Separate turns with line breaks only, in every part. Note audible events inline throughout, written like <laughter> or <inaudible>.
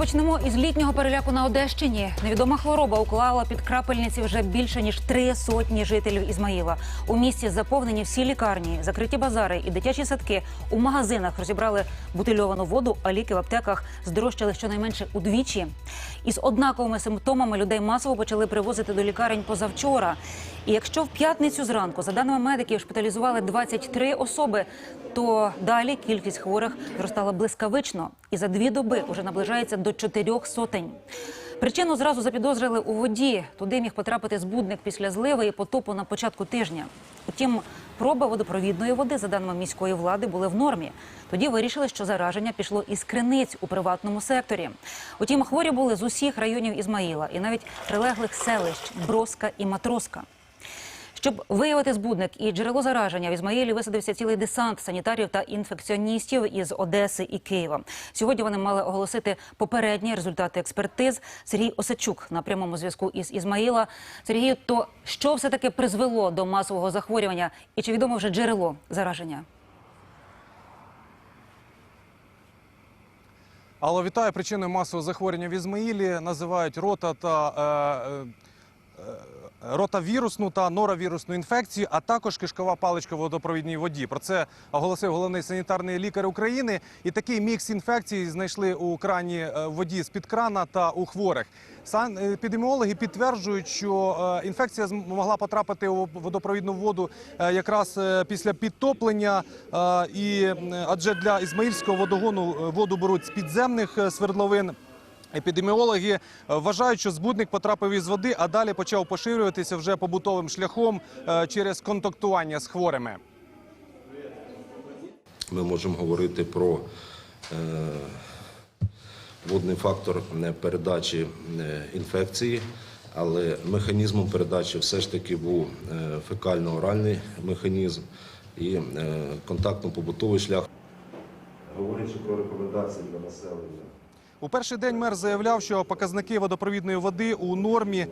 почнемо із літнього переляку на Одещині. Невідома хвороба уклала під крапельниці вже більше ніж три сотні жителів Ізмаїла. У місті заповнені всі лікарні, закриті базари і дитячі садки. У магазинах розібрали бутильовану воду, а ліки в аптеках здорожчали щонайменше удвічі. Із однаковими симптомами людей масово почали привозити до лікарень позавчора. І якщо в п'ятницю зранку, за даними медиків, шпиталізували 23 особи, то далі кількість хворих зростала блискавично і за дві доби вже наближається до чотирьох сотень. Причину зразу запідозрили у воді. Туди міг потрапити збудник після зливи і потопу на початку тижня. Утім, проби водопровідної води, за даними міської влади, були в нормі. Тоді вирішили, що зараження пішло із криниць у приватному секторі. Утім, хворі були з усіх районів Ізмаїла і навіть прилеглих селищ Броска і Матроска. Щоб виявити збудник і джерело зараження, в Ізмаїлі висадився цілий десант санітарів та інфекціоністів із Одеси і Києва. Сьогодні вони мали оголосити попередні результати експертиз. Сергій Осачук на прямому зв'язку із Ізмаїла. Сергію, то що все таки призвело до масового захворювання, і чи відомо вже джерело зараження?
Але вітаю причиною масового захворювання в Ізмаїлі називають рота та е, е, ротавірусну та норовірусну інфекцію, а також кишкова паличка в водопровідній воді. Про це оголосив головний санітарний лікар України. І такий мікс інфекцій знайшли у крані е, воді з під крана та у хворих. Сан епідеміологи підтверджують, що е, інфекція могла потрапити у водопровідну воду е, якраз е, після підтоплення. е, І адже для ізмаїльського водогону е, воду беруть з підземних е, свердловин. Епідеміологи е, вважають, що збудник потрапив із води, а далі почав поширюватися вже побутовим шляхом е, через контактування з хворими.
ми можемо говорити про е, водний фактор передачі інфекції, але механізмом передачі все ж таки був фекально-оральний механізм і контактно-побутовий шлях. Говорячи про рекомендації для населення.
У перший день мер заявляв, що показники водопровідної води у нормі,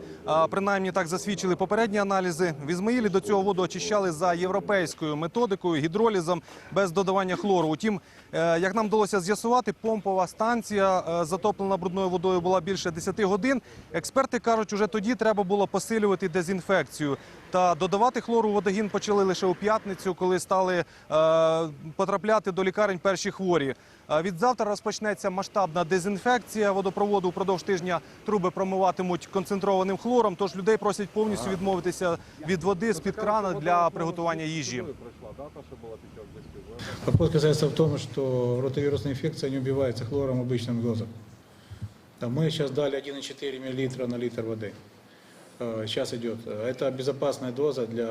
принаймні так засвідчили попередні аналізи. В Ізмаїлі до цього воду очищали за європейською методикою, гідролізом без додавання хлору. Утім, е, як нам вдалося з'ясувати, помпова станція е, затоплена брудною водою була більше 10 годин. Експерти кажуть, уже тоді треба було посилювати дезінфекцію. Та додавати хлору у водогін почали лише у п'ятницю, коли стали е, потрапляти до лікарень перші хворі. Е, Від завтра розпочнеться масштабна дезінфекція водопроводу. Упродовж тижня труби промиватимуть концентрованим хлором. Тож людей просять повністю відмовитися від води з під крана для приготування їжі.
Вопрос касается в том, что ротовирусная инфекция не убивается хлором обычным дозом. Да, Мы сейчас дали 1,4 мл на литр воды. Э, Сейчас идет. Это безопасная доза для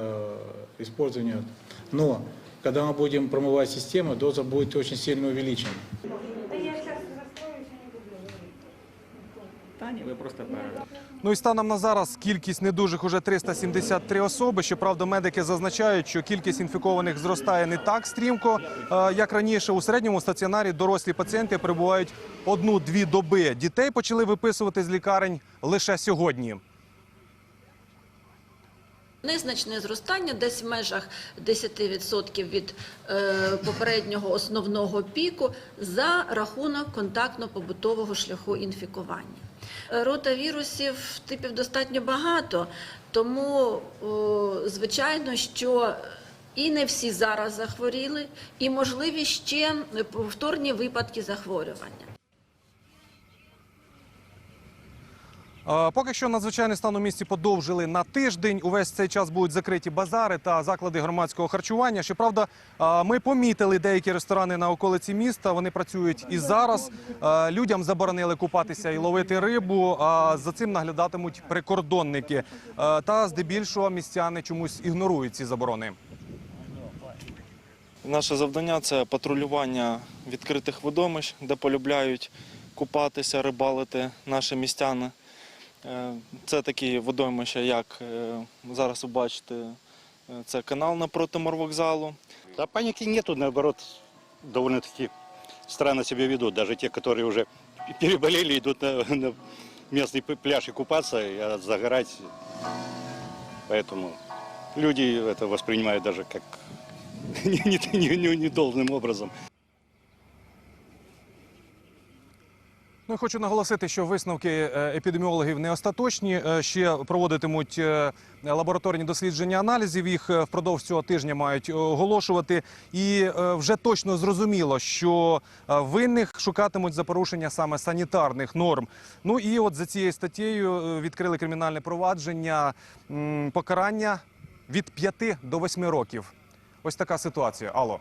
использования. Но когда мы будем промывать систему, доза будет очень сильно увеличена.
Ну і станом на зараз кількість недужих уже 373 особи. Щоправда, медики зазначають, що кількість інфікованих зростає не так стрімко, е, як раніше. У середньому стаціонарі дорослі пацієнти перебувають одну-дві доби. Дітей почали виписувати з лікарень лише сьогодні.
Незначне зростання, десь в межах 10% від е, попереднього основного піку за рахунок контактно-побутового шляху інфікування. Е, Ротавірусів типів достатньо багато, тому звичайно, що і не всі зараз захворіли, і можливі ще повторні випадки захворювання.
Поки що надзвичайний стан у місті подовжили на тиждень. Увесь цей час будуть закриті базари та заклади громадського харчування. Щоправда, е, ми помітили деякі ресторани на околиці міста. Вони працюють і зараз. Е, Людям заборонили купатися і ловити рибу. А за цим наглядатимуть прикордонники. Е, Та здебільшого містяни чомусь ігнорують ці заборони.
Наше завдання це патрулювання відкритих водомищ, де полюбляють купатися, рибалити наші містяни. Е, Це такі водоймища, як е, зараз ви бачите, е, це канал напроти морвокзалу.
Да паники нету, наоборот, довольно-таки странно себя ведут. Даже те, которые уже переболели, идут на, на местный п- пляж и купаться, и а, загорать. Поэтому люди это воспринимают даже как <laughs> не, не, не, не- не должным образом.
Ну, хочу наголосити, що висновки е, епідеміологів не остаточні. Е, Ще проводитимуть е, лабораторні дослідження аналізів. Їх впродовж цього тижня мають оголошувати. І вже точно зрозуміло, що винних шукатимуть за порушення саме санітарних норм. Ну і от за цією статтєю відкрили кримінальне провадження покарання від 5 до 8 років. Ось така ситуація. Алло.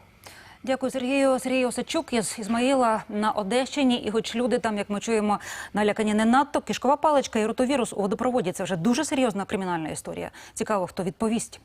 Дякую, Сергію. Сергій Осадчук із Ізмаїла на Одещині. І хоч люди там, як ми чуємо, налякані не надто, кишкова паличка і ротовірус у водопроводі це вже дуже серйозна кримінальна історія. Цікаво, хто відповість.